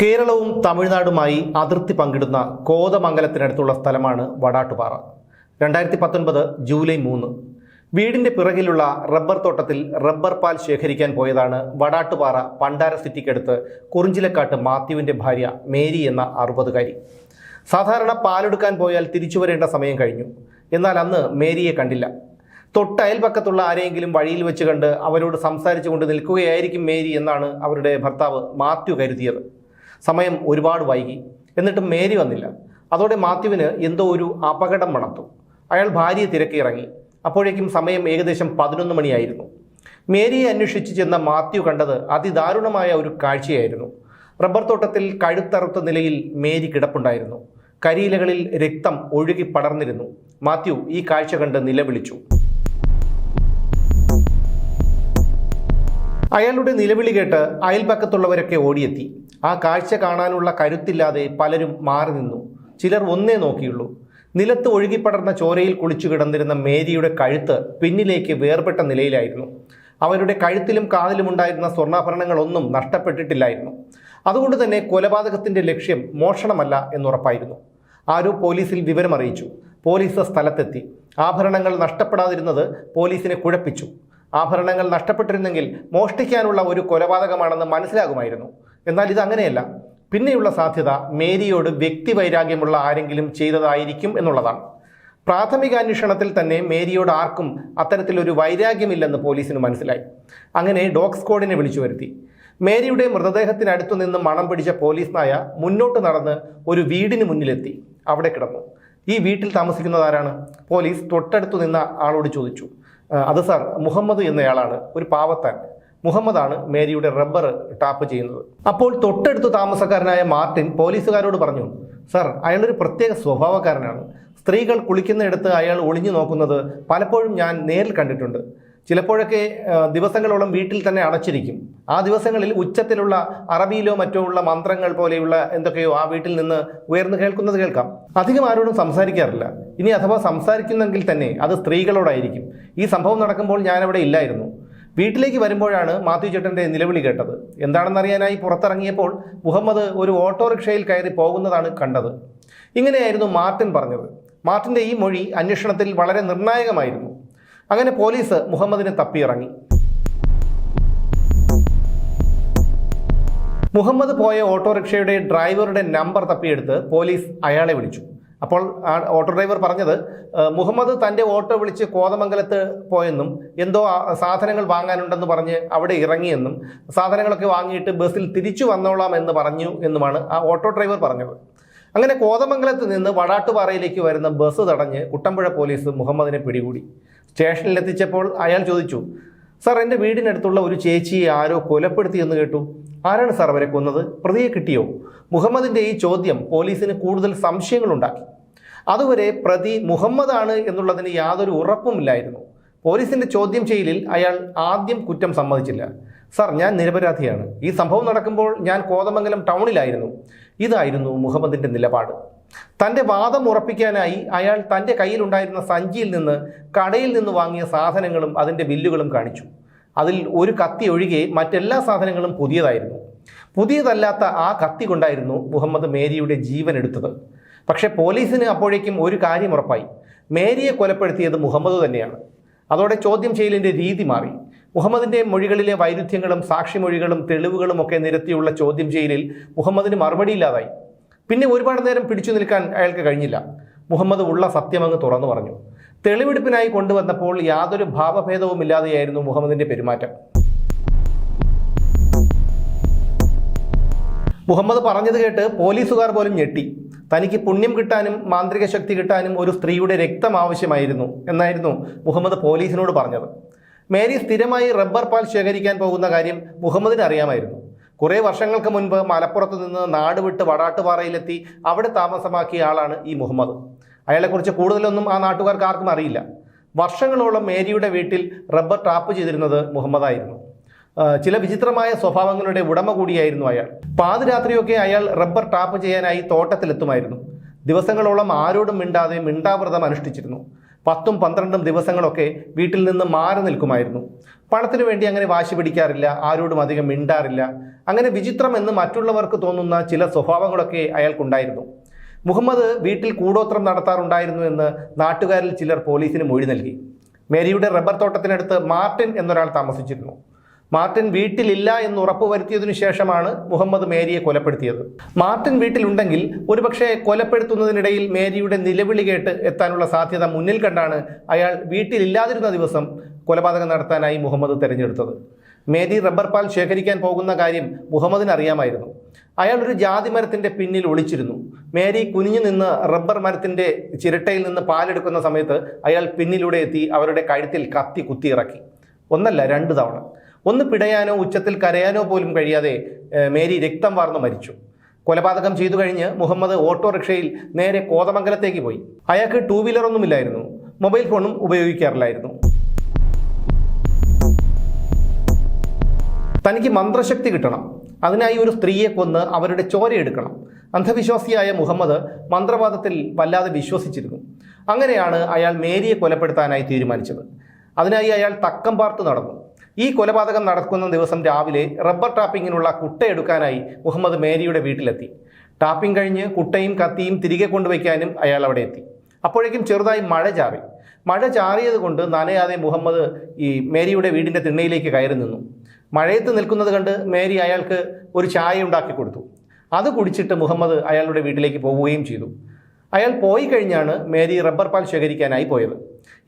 കേരളവും തമിഴ്നാടുമായി അതിർത്തി പങ്കിടുന്ന കോതമംഗലത്തിനടുത്തുള്ള സ്ഥലമാണ് വടാട്ടുപാറ. രണ്ടായിരത്തി പത്തൊൻപത് ജൂലൈ മൂന്ന്. വീടിന്റെ പിറകിലുള്ള റബ്ബർ തോട്ടത്തിൽ റബ്ബർ പാൽ ശേഖരിക്കാൻ പോയതാണ് വടാട്ടുപാറ പണ്ടാര സിറ്റിക്കടുത്ത് കുറിഞ്ചിലക്കാട്ട് മാത്യുവിന്റെ ഭാര്യ മേരി എന്ന അറുപതുകാരി. സാധാരണ പാലെടുക്കാൻ പോയാൽ തിരിച്ചു വരേണ്ട സമയം കഴിഞ്ഞു. എന്നാൽ അന്ന് മേരിയെ കണ്ടില്ല. തൊട്ട് അയൽപക്കത്തുള്ള ആരെയെങ്കിലും വഴിയിൽ വെച്ച് കണ്ട് അവരോട് സംസാരിച്ചു കൊണ്ട് നിൽക്കുകയായിരിക്കും മേരി എന്നാണ് അവരുടെ ഭർത്താവ് മാത്യു കരുതിയത്. സമയം ഒരുപാട് വൈകി. എന്നിട്ടും മേരി വന്നില്ല. അതോടെ മാത്യുവിന് എന്തോ ഒരു അപകടം മണത്തു. അയാൾ ഭാര്യയെ തിരക്കി ഇറങ്ങി. അപ്പോഴേക്കും സമയം ഏകദേശം പതിനൊന്ന് മണിയായിരുന്നു. മേരിയെ അന്വേഷിച്ച് ചെന്ന മാത്യു കണ്ടത് അതിദാരുണമായ ഒരു കാഴ്ചയായിരുന്നു. റബ്ബർ തോട്ടത്തിൽ കഴുത്തറുത്ത നിലയിൽ മേരി കിടപ്പുണ്ടായിരുന്നു. കരിയിലകളിൽ രക്തം ഒഴുകി പടർന്നിരുന്നു. മാത്യു ഈ കാഴ്ച കണ്ട് നിലവിളിച്ചു. അയാളുടെ നിലവിളി കേട്ട് അയൽപക്കത്തുള്ളവരൊക്കെ ഓടിയെത്തി. ആ കാഴ്ച കാണാനുള്ള കരുത്തില്ലാതെ പലരും മാറി നിന്നു. ചിലർ ഒന്നേ നോക്കിയുള്ളൂ. നിലത്ത് ഒഴുകിപ്പടർന്ന ചോരയിൽ കുളിച്ചു കിടന്നിരുന്ന മേരിയുടെ കഴുത്ത് പിന്നിലേക്ക് വേർപെട്ട നിലയിലായിരുന്നു. അവരുടെ കഴുത്തിലും കാതിലും കാതിലുമുണ്ടായിരുന്ന സ്വർണാഭരണങ്ങളൊന്നും നഷ്ടപ്പെട്ടിട്ടില്ലായിരുന്നു. അതുകൊണ്ട് തന്നെ കൊലപാതകത്തിന്റെ ലക്ഷ്യം മോഷണമല്ല എന്നുറപ്പായിരുന്നു. ആരോ പോലീസിൽ വിവരമറിയിച്ചു പോലീസ് സ്ഥലത്തെത്തി. ആഭരണങ്ങൾ നഷ്ടപ്പെടാതിരുന്നത് പോലീസിനെ കുഴപ്പിച്ചു. ആഭരണങ്ങൾ നഷ്ടപ്പെട്ടിരുന്നെങ്കിൽ മോഷ്ടിക്കാനുള്ള ഒരു കൊലപാതകമാണെന്ന് മനസ്സിലാകുമായിരുന്നു. എന്നാൽ ഇത് അങ്ങനെയല്ല. പിന്നെയുള്ള സാധ്യത മേരിയോട് വ്യക്തിവൈരാഗ്യമുള്ള ആരെങ്കിലും ചെയ്തതായിരിക്കും എന്നുള്ളതാണ്. പ്രാഥമിക അന്വേഷണത്തിൽ തന്നെ മേരിയോട് ആർക്കും അത്തരത്തിലൊരു വൈരാഗ്യമില്ലെന്ന് പോലീസിന് മനസ്സിലായി. അങ്ങനെ ഡോഗ് സ്ക്വാഡിനെ വിളിച്ചു വരുത്തി. മേരിയുടെ മൃതദേഹത്തിനടുത്തു നിന്ന് മണം പിടിച്ച പോലീസ് നായ മുന്നോട്ട് നടന്ന് ഒരു വീടിന് മുന്നിലെത്തി. അവിടെ കിടന്നു. ഈ വീട്ടിൽ താമസിക്കുന്നത് ആരാണ്? പോലീസ് തൊട്ടടുത്തു നിന്ന ആളോട് ചോദിച്ചു. അത് സാർ മുഹമ്മദ് എന്നയാളാണ്. ഒരു പാവത്താൻ. മുഹമ്മദാണ് മേരിയുടെ റബ്ബർ ടാപ്പ് ചെയ്യുന്നത്. അപ്പോൾ തൊട്ടടുത്ത് താമസക്കാരനായ മാർട്ടിൻ പോലീസുകാരോട് പറഞ്ഞു സാർ അയാളൊരു പ്രത്യേക സ്വഭാവക്കാരനാണ്. സ്ത്രീകൾ കുളിക്കുന്നിടത്ത് അയാൾ ഒളിഞ്ഞു നോക്കുന്നത് പലപ്പോഴും ഞാൻ നേരിൽ കണ്ടിട്ടുണ്ട്. ചിലപ്പോഴൊക്കെ ദിവസങ്ങളോളം വീട്ടിൽ തന്നെ അടച്ചിരിക്കും. ആ ദിവസങ്ങളിൽ ഉച്ചത്തിലുള്ള അറബിയിലോ മറ്റോ ഉള്ള മന്ത്രങ്ങൾ പോലെയുള്ള എന്തൊക്കെയോ ആ വീട്ടിൽ നിന്ന് ഉയർന്നു കേൾക്കുന്നത് കേൾക്കാം. അധികം ആരോടും സംസാരിക്കാറില്ല. ഇനി അഥവാ സംസാരിക്കുന്നെങ്കിൽ തന്നെ അത് സ്ത്രീകളോടായിരിക്കും. ഈ സംഭവം നടക്കുമ്പോൾ ഞാനവിടെ ഇല്ലായിരുന്നു. വീട്ടിലേക്ക് വരുമ്പോഴാണ് മാത്യു ചേട്ടന്റെ നിലവിളി കേട്ടത്. എന്താണെന്നറിയാനായി പുറത്തിറങ്ങിയപ്പോൾ മുഹമ്മദ് ഒരു ഓട്ടോറിക്ഷയിൽ കയറി പോകുന്നതാണ് കണ്ടത്. ഇങ്ങനെയായിരുന്നു മാർട്ടിൻ പറഞ്ഞത്. മാർട്ടിന്റെ ഈ മൊഴി അന്വേഷണത്തിൽ വളരെ നിർണായകമായിരുന്നു. അങ്ങനെ പോലീസ് മുഹമ്മദിനെ തപ്പിയിറങ്ങി. മുഹമ്മദ് പോയ ഓട്ടോറിക്ഷയുടെ ഡ്രൈവറുടെ നമ്പർ തപ്പിയെടുത്ത് പോലീസ് അയാളെ വിളിച്ചു. അപ്പോൾ ഓട്ടോ ഡ്രൈവർ പറഞ്ഞത് മുഹമ്മദ് തന്റെ ഓട്ടോ വിളിച്ച് കോതമംഗലത്ത് പോയെന്നും എന്തോ സാധനങ്ങൾ വാങ്ങാനുണ്ടെന്ന് പറഞ്ഞ് അവിടെ ഇറങ്ങിയെന്നും സാധനങ്ങളൊക്കെ വാങ്ങിയിട്ട് ബസ്സിൽ തിരിച്ചു വന്നോളാം എന്ന് പറഞ്ഞു എന്നുമാണ് ആ ഓട്ടോ ഡ്രൈവർ പറഞ്ഞത്. അങ്ങനെ കോതമംഗലത്ത് നിന്ന് വടാട്ടുപാറയിലേക്ക് വരുന്ന ബസ് തടഞ്ഞ് കുട്ടമ്പുഴ പോലീസ് മുഹമ്മദിനെ പിടികൂടി. സ്റ്റേഷനിലെത്തിച്ചപ്പോൾ അയാൾ ചോദിച്ചു സാർ എന്റെ വീടിനടുത്തുള്ള ഒരു ചേച്ചിയെ ആരോ കൊലപ്പെടുത്തിയെന്ന് കേട്ടു. ആരാണ് സാർ അവരെ കൊന്നത്? പ്രതിയെ കിട്ടിയോ? മുഹമ്മദിന്റെ ഈ ചോദ്യം പോലീസിന് കൂടുതൽ സംശയങ്ങളുണ്ടാക്കി. അതുവരെ പ്രതി മുഹമ്മദാണ് എന്നുള്ളതിന് യാതൊരു ഉറപ്പുമില്ലായിരുന്നു. പോലീസിന്റെ ചോദ്യം ചെയ്യലിൽ അയാൾ ആദ്യം കുറ്റം സമ്മതിച്ചില്ല. സാർ ഞാൻ നിരപരാധിയാണ്. ഈ സംഭവം നടക്കുമ്പോൾ ഞാൻ കോതമംഗലം ടൗണിലായിരുന്നു. ഇതായിരുന്നു മുഹമ്മദിന്റെ നിലപാട്. തന്റെ വാദം ഉറപ്പിക്കാനായി അയാൾ തന്റെ കയ്യിലുണ്ടായിരുന്ന സഞ്ചിയിൽ നിന്ന് കടയിൽ നിന്ന് വാങ്ങിയ സാധനങ്ങളും അതിന്റെ ബില്ലുകളും കാണിച്ചു. അതിൽ ഒരു കത്തി ഒഴികെ മറ്റെല്ലാ സാധനങ്ങളും പുതിയതായിരുന്നു. പുതിയതല്ലാത്ത ആ കത്തി കൊണ്ടായിരുന്നു മുഹമ്മദ് മേരിയുടെ ജീവൻ എടുത്തത്. പക്ഷേ പോലീസിന് അപ്പോഴേക്കും ഒരു കാര്യം ഉറപ്പായി. മേരിയെ കൊലപ്പെടുത്തിയത് മുഹമ്മദ് തന്നെയാണ്. അതോടെ ചോദ്യം ചെയ്യലിന്റെ രീതി മാറി. മുഹമ്മദിന്റെ മൊഴികളിലെ വൈരുദ്ധ്യങ്ങളും സാക്ഷിമൊഴികളും തെളിവുകളും ഒക്കെ നിരത്തിയുള്ള ചോദ്യം ചെയ്യലിൽ മുഹമ്മദിന് മറുപടിയില്ലാതായി. പിന്നെ ഒരുപാട് നേരം പിടിച്ചു നിൽക്കാൻ അയാൾക്ക് കഴിഞ്ഞില്ല. മുഹമ്മദ് ഉള്ള സത്യമങ്ങ് തുറന്നു പറഞ്ഞു. തെളിവെടുപ്പിനായി കൊണ്ടുവന്നപ്പോൾ യാതൊരു ഭാവഭേദവുമില്ലാതെയായിരുന്നു മുഹമ്മദിന്റെ പെരുമാറ്റം. മുഹമ്മദ് പറഞ്ഞത് കേട്ട് പോലീസുകാർ പോലും ഞെട്ടി. തനിക്ക് പുണ്യം കിട്ടാനും മാന്ത്രിക ശക്തി കിട്ടാനും ഒരു സ്ത്രീയുടെ രക്തം ആവശ്യമായിരുന്നു എന്നായിരുന്നു മുഹമ്മദ് പോലീസിനോട് പറഞ്ഞത്. മേരി സ്ഥിരമായി റബ്ബർ പാൽ ശേഖരിക്കാൻ പോകുന്ന കാര്യം മുഹമ്മദിന് അറിയാമായിരുന്നു. കുറേ വർഷങ്ങൾക്ക് മുൻപ് മലപ്പുറത്ത് നിന്ന് നാട് വിട്ട് വടാട്ടുപാറയിലെത്തി അവിടെ താമസമാക്കിയ ആളാണ് ഈ മുഹമ്മദ്. അയാളെക്കുറിച്ച് കൂടുതലൊന്നും ആ നാട്ടുകാർക്ക് ആർക്കും അറിയില്ല. വർഷങ്ങളോളം മേരിയുടെ വീട്ടിൽ റബ്ബർ ടാപ്പ് ചെയ്തിരുന്നത് മുഹമ്മദായിരുന്നു. ചില വിചിത്രമായ സ്വഭാവങ്ങളുടെ ഉടമ കൂടിയായിരുന്നു അയാൾ. പാതിരാത്രിയൊക്കെ അയാൾ റബ്ബർ ടാപ്പ് ചെയ്യാനായി തോട്ടത്തിലെത്തുമായിരുന്നു. ദിവസങ്ങളോളം ആരോടും മിണ്ടാതെ മിണ്ടാവ്രതം അനുഷ്ഠിച്ചിരുന്നു. പത്തും പന്ത്രണ്ടും ദിവസങ്ങളൊക്കെ വീട്ടിൽ നിന്ന് മാറി നിൽക്കുമായിരുന്നു. പണത്തിനു വേണ്ടി അങ്ങനെ വാശി പിടിക്കാറില്ല ആരോടും അധികം മിണ്ടാറില്ല. അങ്ങനെ വിചിത്രം എന്ന് മറ്റുള്ളവർക്ക് തോന്നുന്ന ചില സ്വഭാവങ്ങളൊക്കെ അയാൾക്കുണ്ടായിരുന്നു. മുഹമ്മദ് വീട്ടിൽ കൂടോത്രം നടത്താറുണ്ടായിരുന്നു എന്ന് നാട്ടുകാരിൽ ചിലർ പോലീസിന് മൊഴി നൽകി. മേരിയുടെ റബ്ബർ തോട്ടത്തിനടുത്ത് മാർട്ടിൻ എന്നൊരാൾ താമസിച്ചിരുന്നു. മാർട്ടിൻ വീട്ടിലില്ല എന്ന് ഉറപ്പുവരുത്തിയതിനു ശേഷമാണ് മുഹമ്മദ് മേരിയെ കൊലപ്പെടുത്തിയത്. മാർട്ടിൻ വീട്ടിലുണ്ടെങ്കിൽ ഒരുപക്ഷെ കൊലപ്പെടുത്തുന്നതിനിടയിൽ മേരിയുടെ നിലവിളി കേട്ട് എത്താനുള്ള സാധ്യത മുന്നിൽ കണ്ടാണ് അയാൾ വീട്ടിലില്ലാതിരുന്ന ദിവസം കൊലപാതകം നടത്താനായി മുഹമ്മദ് തിരഞ്ഞെടുത്തത്. മേരി റബ്ബർ പാൽ ശേഖരിക്കാൻ പോകുന്ന കാര്യം മുഹമ്മദിന് അറിയാമായിരുന്നു. അയാൾ ഒരു ജാതി മരത്തിന്റെ പിന്നിൽ ഒളിച്ചിരുന്നു. മേരി കുനിഞ്ഞു നിന്ന് റബ്ബർ മരത്തിന്റെ ചിരട്ടയിൽ നിന്ന് പാലെടുക്കുന്ന സമയത്ത് അയാൾ പിന്നിലൂടെ എത്തി അവരുടെ കഴുത്തിൽ കത്തി കുത്തിയിറക്കി. ഒന്നല്ല രണ്ട് തവണ. ഒന്ന് പിടയാനോ ഉച്ചത്തിൽ കരയാനോ പോലും കഴിയാതെ മേരി രക്തം വാർന്നു മരിച്ചു. കൊലപാതകം ചെയ്തു കഴിഞ്ഞ് മുഹമ്മദ് ഓട്ടോറിക്ഷയിൽ നേരെ കോതമംഗലത്തേക്ക് പോയി. അയാൾക്ക് ടൂ വീലറൊന്നുമില്ലായിരുന്നു മൊബൈൽ ഫോണും ഉപയോഗിക്കാറില്ലായിരുന്നു. തനിക്ക് മന്ത്രശക്തി കിട്ടണം. അതിനായി ഒരു സ്ത്രീയെ കൊന്ന് അവരുടെ ചോരയെടുക്കണം അന്ധവിശ്വാസിയായ മുഹമ്മദ് മന്ത്രവാദത്തിൽ വല്ലാതെ വിശ്വസിച്ചിരുന്നു. അങ്ങനെയാണ് അയാൾ മേരിയെ കൊലപ്പെടുത്താനായി തീരുമാനിച്ചത്. അതിനായി അയാൾ തക്കം പാർത്ത് നടന്നു. ഈ കൊലപാതകം നടക്കുന്ന ദിവസം രാവിലെ റബ്ബർ ടാപ്പിങ്ങിനുള്ള കുട്ടയെടുക്കാനായി മുഹമ്മദ് മേരിയുടെ വീട്ടിലെത്തി. ടാപ്പിംഗ് കഴിഞ്ഞ് കുട്ടയും കത്തിയും തിരികെ കൊണ്ടുവയ്ക്കാനും അയാൾ അവിടെ എത്തി. അപ്പോഴേക്കും ചെറുതായി മഴ ചാറി. മഴ ചാറിയത് കൊണ്ട് നനയാതെ മുഹമ്മദ് ഈ മേരിയുടെ വീടിന്റെ തിണ്ണയിലേക്ക് കയറി നിന്നു. മഴയത്ത് നിൽക്കുന്നത് കണ്ട് മേരി അയാൾക്ക് ഒരു ചായ ഉണ്ടാക്കി കൊടുത്തു. അത് കുടിച്ചിട്ട് മുഹമ്മദ് അയാളുടെ വീട്ടിലേക്ക് പോവുകയും ചെയ്തു. അയാൾ പോയി കഴിഞ്ഞാണ് മേരി റബ്ബർ പാൽ ശേഖരിക്കാനായി പോയത്.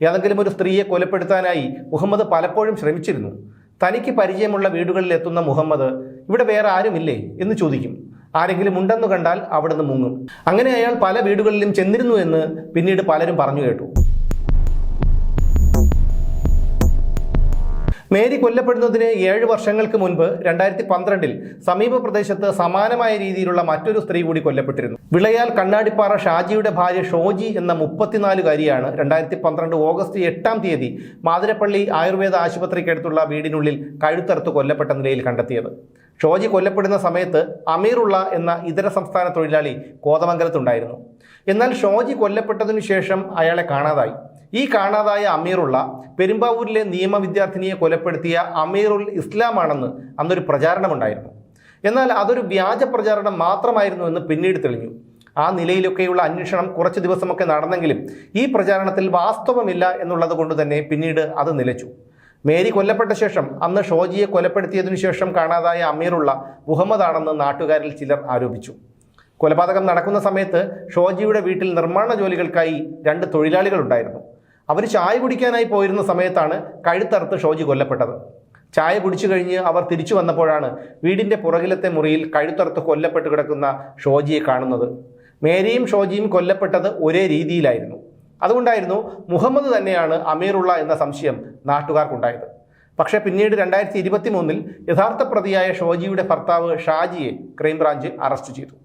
ഏതെങ്കിലും ഒരു സ്ത്രീയെ കൊലപ്പെടുത്താനായി മുഹമ്മദ് പലപ്പോഴും ശ്രമിച്ചിരുന്നു. തനിക്ക് പരിചയമുള്ള വീടുകളിൽ എത്തുന്ന മുഹമ്മദ് ഇവിടെ വേറെ ആരുമില്ലേ? എന്ന് ചോദിക്കും. ആരെങ്കിലും ഉണ്ടെന്ന് കണ്ടാൽ അവിടുന്ന് മുങ്ങും. അങ്ങനെ അയാൾ പല വീടുകളിലും ചെന്നിരുന്നു എന്ന് പിന്നീട് പലരും പറഞ്ഞു കേട്ടു. മേരി കൊല്ലപ്പെടുന്നതിന് ഏഴ് വർഷങ്ങൾക്ക് മുൻപ് രണ്ടായിരത്തി പന്ത്രണ്ടിൽ സമീപ പ്രദേശത്ത് സമാനമായ രീതിയിലുള്ള മറ്റൊരു സ്ത്രീ കൂടി കൊല്ലപ്പെട്ടിരുന്നു. വിളയാൽ കണ്ണാടിപ്പാറ ഷാജിയുടെ ഭാര്യ ഷോജി എന്ന മുപ്പത്തിനാലുകാരിയാണ് രണ്ടായിരത്തി പന്ത്രണ്ട് ഓഗസ്റ്റ് എട്ടാം തീയതി മാതിരപ്പള്ളി ആയുർവേദ ആശുപത്രിക്കടുത്തുള്ള വീടിനുള്ളിൽ കഴുത്തറുത്ത് കൊല്ലപ്പെട്ട നിലയിൽ കണ്ടെത്തിയത്. ഷോജി കൊല്ലപ്പെടുന്ന സമയത്ത് അമീറുള്ള എന്ന ഇതര സംസ്ഥാന തൊഴിലാളി കോതമംഗലത്തുണ്ടായിരുന്നു. എന്നാൽ ഷോജി കൊല്ലപ്പെട്ടതിനു ശേഷം അയാളെ കാണാതായി. ഈ കാണാതായ അമീറുള്ള പെരുമ്പാവൂരിലെ നിയമ വിദ്യാർത്ഥിനിയെ കൊലപ്പെടുത്തിയ അമീറുൽ ഇസ്ലാമാണെന്ന് അന്നൊരു പ്രചാരണമുണ്ടായിരുന്നു. എന്നാൽ അതൊരു വ്യാജ പ്രചാരണം മാത്രമായിരുന്നു എന്ന് പിന്നീട് തെളിഞ്ഞു. ആ നിലയിലൊക്കെയുള്ള അന്വേഷണം കുറച്ച് ദിവസമൊക്കെ നടന്നെങ്കിലും ഈ പ്രചാരണത്തിൽ വാസ്തവമില്ല എന്നുള്ളത് കൊണ്ട് തന്നെ പിന്നീട് അത് നിലച്ചു. മേരി കൊല്ലപ്പെട്ട ശേഷം അന്ന് ഷോജിയെ കൊലപ്പെടുത്തിയതിനു ശേഷം കാണാതായ അമീറുള്ള മുഹമ്മദാണെന്ന് നാട്ടുകാരിൽ ചിലർ ആരോപിച്ചു. കൊലപാതകം നടക്കുന്ന സമയത്ത് ഷോജിയുടെ വീട്ടിൽ നിർമ്മാണ ജോലികൾക്കായി രണ്ട് തൊഴിലാളികൾ ഉണ്ടായിരുന്നു അവർ ചായ കുടിക്കാനായി പോയിരുന്ന സമയത്താണ് കഴുത്തറുത്ത് ഷോജി കൊല്ലപ്പെട്ടത്. ചായ കുടിച്ചു കഴിഞ്ഞ് അവർ തിരിച്ചു വന്നപ്പോഴാണ് വീടിന്റെ പുറകിലത്തെ മുറിയിൽ കഴുത്തറുത്ത് കൊല്ലപ്പെട്ട് കിടക്കുന്ന ഷോജിയെ കാണുന്നത്. മേരിയും ഷോജിയും കൊല്ലപ്പെട്ടത് ഒരേ രീതിയിലായിരുന്നു. അതുകൊണ്ടായിരുന്നു മുഹമ്മദ് തന്നെയാണ് അമീറുള്ള എന്ന സംശയം നാട്ടുകാർക്കുണ്ടായത്. പക്ഷേ പിന്നീട് രണ്ടായിരത്തി ഇരുപത്തി മൂന്നിൽ യഥാർത്ഥ പ്രതിയായ ഷോജിയുടെ ഭർത്താവ് ഷാജിയെ ക്രൈംബ്രാഞ്ച് അറസ്റ്റ് ചെയ്തു.